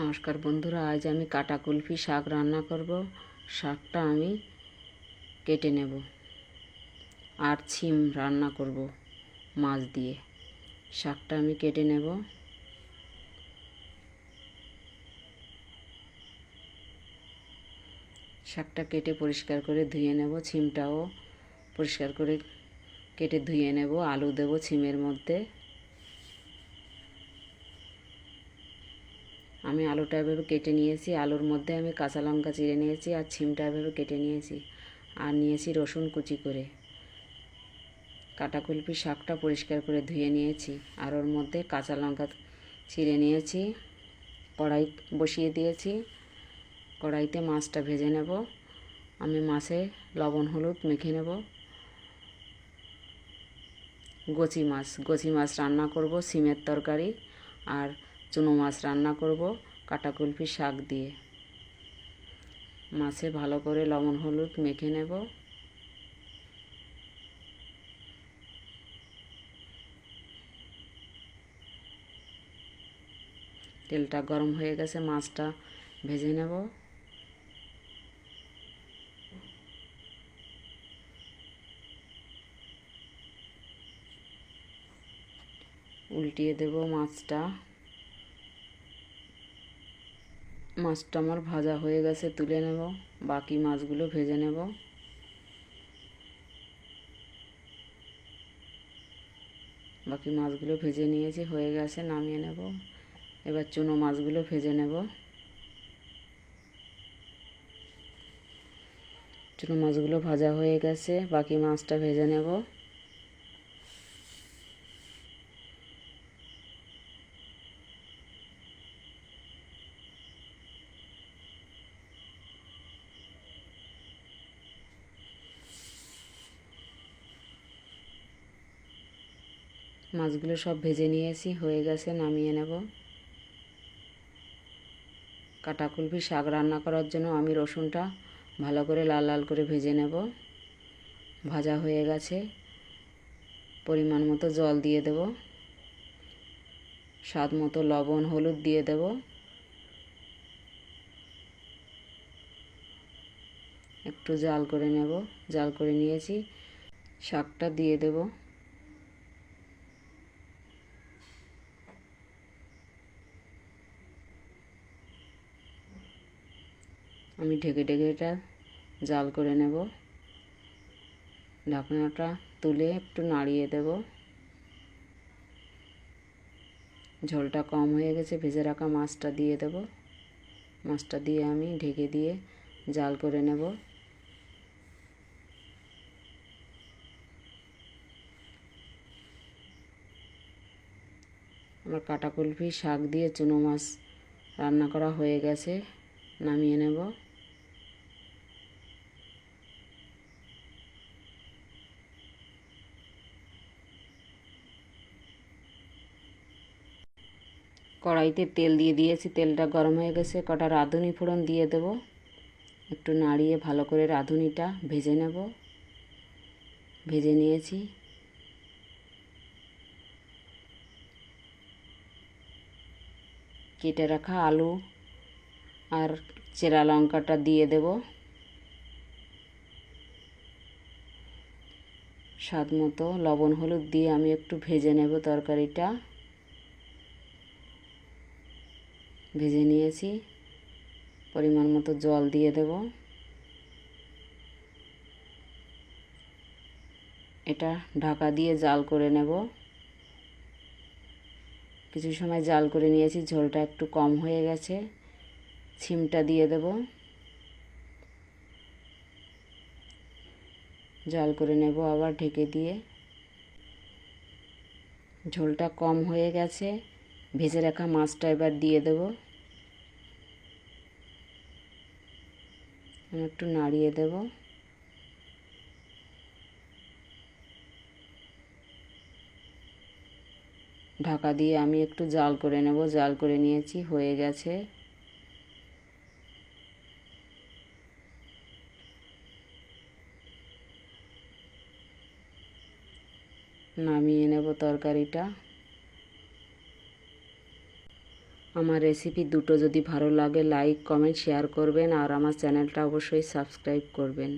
নমস্কার বন্ধুরা, আজ আমি কাটা কুলফি শাক রান্না করব। শাকটা আমি কেটে নেব আর ছিম রান্না করব মাছ দিয়ে। শাকটা আমি কেটে নেব। শাকটা কেটে পরিষ্কার করে ধুয়ে নেব, ছিমটাও পরিষ্কার করে কেটে ধুয়ে নেব, আলু দেব ছিমের মধ্যে। আমি আলুটা এভাবে কেটে নিয়েছি। আলুর মধ্যে আমি কাঁচা লঙ্কা চিড়ে নিয়েছি আর ছিমটা এভাবে কেটে নিয়েছি আর নিয়েছি রসুন কুচি করে। কাটা কুলপি শাকটা পরিষ্কার করে ধুয়ে নিয়েছি আর ওর মধ্যে কাঁচা লঙ্কা চিড়ে নিয়েছি। কড়াই বসিয়ে দিয়েছি। কড়াইতে মাছটা ভেজে নেব। আমি মাছে লবণ, হলুদ মেখে নেব। গচি মাছ গচি মাছ রান্না করব, সিমের তরকারি আর চুনো মাছ রান্না করব কাটা কুলফি শাক দিয়ে। মাছে ভালো করে লবণ, হলুদ মেখে নেব। তেলটা গরম হয়ে গেছে, মাছটা ভেজে নেব। উল্টিয়ে দেব মাছটা। মাছটা আমার ভাজা হয়ে গেছে, তুলে নেব। বাকি মাছগুলো ভেজে নেব। বাকি মাছগুলো ভেজে নিয়েছি, হয়ে গেছে, নামিয়ে নেব। এবার চুনো মাছগুলো ভেজে নেব। চুনো মাছগুলো ভাজা হয়ে গেছে, বাকি মাছটা ভেজে নেব। মাছগুলো সব ভেজে নিয়েছি, হয়ে গেছে, নামিয়ে নেব। কাটা কুলফি শাক রান্না করার জন্য আমি রসুনটা ভালো করে লাল লাল করে ভেজে নেব। ভাজা হয়ে গেছে, পরিমাণ মতো জল দিয়ে দেব। স্বাদ মতো লবণ, হলুদ দিয়ে দেব। একটু জাল করে নেব, জাল করে নিয়েছি, শাকটা দিয়ে দেবো। আমি ঢেকে ঢেকে এটা জাল করে নেব। ঢাকনাটা তুলে একটু নাড়িয়ে দেব। ঝোলটা কম হয়ে গেছে, ভেজে রাখা মাছটা দিয়ে দেব। মাছটা দিয়ে আমি ঢেকে দিয়ে জাল করে নেব। আমার কাটা কুলফি শাক দিয়ে চুনো মাছ রান্না করা হয়ে গেছে, নামিয়ে নেব। কড়াইতে তেল দিয়ে দিয়েছি। তেলটা গরম হয়ে গেছে। কটা রাঁধুনি ফোড়ন দিয়ে দেব। একটু নাড়িয়ে ভালো করে রাঁধুনিটা ভেজে নেব। ভেজে নিয়েছি। কেটে রাখা আলু আর চেরা লঙ্কাটা দিয়ে দেব। স্বাদ মতো লবণ, হলুদ দিয়ে আমি একটু ভেজে নেব তরকারিটা। ভেজে নিয়েছি। পরিমাণ মতো জল দিয়ে দেব। এটা ঢাকা দিয়ে জাল করে নেব। কিছু সময় জাল করে নিয়েছি, ঝোলটা একটু কম হয়ে গেছে। ছিমটা দিয়ে দেব। জাল করে নেব আবার ঢেকে দিয়ে। ঝোলটা কম হয়ে গেছে। ভেজে রাখা মাছটা এবার দিয়ে দেব। একটু নাড়িয়ে দেব। ঢাকা দিয়ে আমি একটু জাল করে নেব। জাল করে নিয়েছি, হয়ে গেছে। নামিয়ে নেব তরকারিটা। আমার রেসিপি দুটো যদি ভালো লাগে লাইক কমেন্ট শেয়ার করবেন আর আমার চ্যানেলটা অবশ্যই সাবস্ক্রাইব করবেন।